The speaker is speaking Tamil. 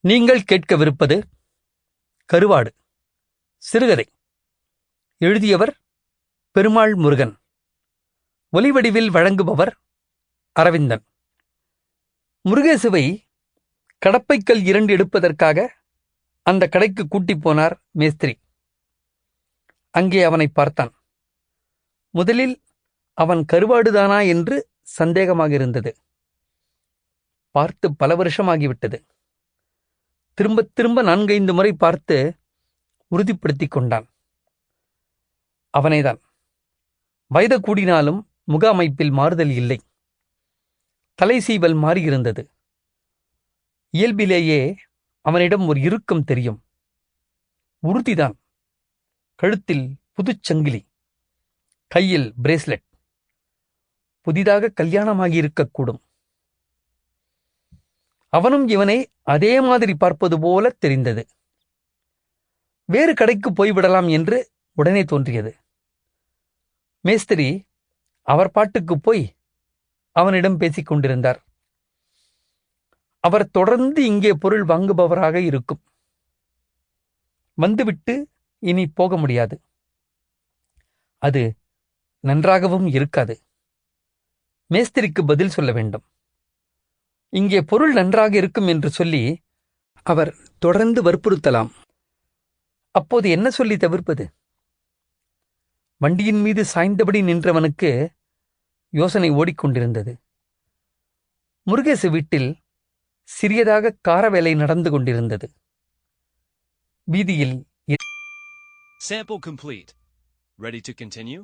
நீங்கள் கேட்கவிருப்பது கருவாடு சிறுகதை. எழுதியவர் பெருமாள் முருகன். ஒலிவடிவில் வழங்குபவர் அரவிந்தன். முருகேசுவை கடப்பைக்கல் இரண்டு எடுப்பதற்காக அந்த கடைக்கு கூட்டிப் போனார் மேஸ்திரி. அங்கே அவனை பார்த்தான். முதலில் அவன் கருவாடுதானா என்று சந்தேகமாக இருந்தது. பார்த்து பல வருஷமாகிவிட்டது. திரும்ப திரும்ப நான்கைந்து முறை பார்த்து உறுதிப்படுத்தி கொண்டான். அவனைதான். வயது கூடினாலும் முக அமைப்பில் மாறுதல் இல்லை. தலை சீவல் மாறியிருந்தது. இயல்பிலேயே அவனிடம் ஒரு இறுக்கம் தெரியும். உறுதிதான். கழுத்தில் புதுச்சங்கிலி கையில் பிரேஸ்லெட். புதிதாக கல்யாணமாகியிருக்கக்கூடும். அவனும் இவனை அதே மாதிரி பார்ப்பது போல தெரிந்தது. வேறு கடைக்கு போய்விடலாம் என்று உடனே தோன்றியது. மேஸ்திரி அவர் பாட்டுக்கு போய் அவனிடம் பேசிக் கொண்டிருந்தார். அவர் தொடர்ந்து இங்கே பொருள் வாங்குபவராக இருக்கும். வந்துவிட்டு இனி போக முடியாது. அது நன்றாகவும் இருக்காது. மேஸ்திரிக்கு பதில் சொல்ல வேண்டும். இங்கே பொருள் நன்றாக இருக்கும் என்று சொல்லி அவர் தொடர்ந்து வற்புறுத்தலாம் அப்போது என்ன சொல்லி தவிர்ப்பது வண்டியின் மீது சாய்ந்தபடி நின்றவனுக்கு யோசனை ஓடிக்கொண்டிருந்தது முருகேசு வீட்டில் சிறியதாக கார வேலை நடந்து கொண்டிருந்தது வீதியில் Sample complete. Ready to continue?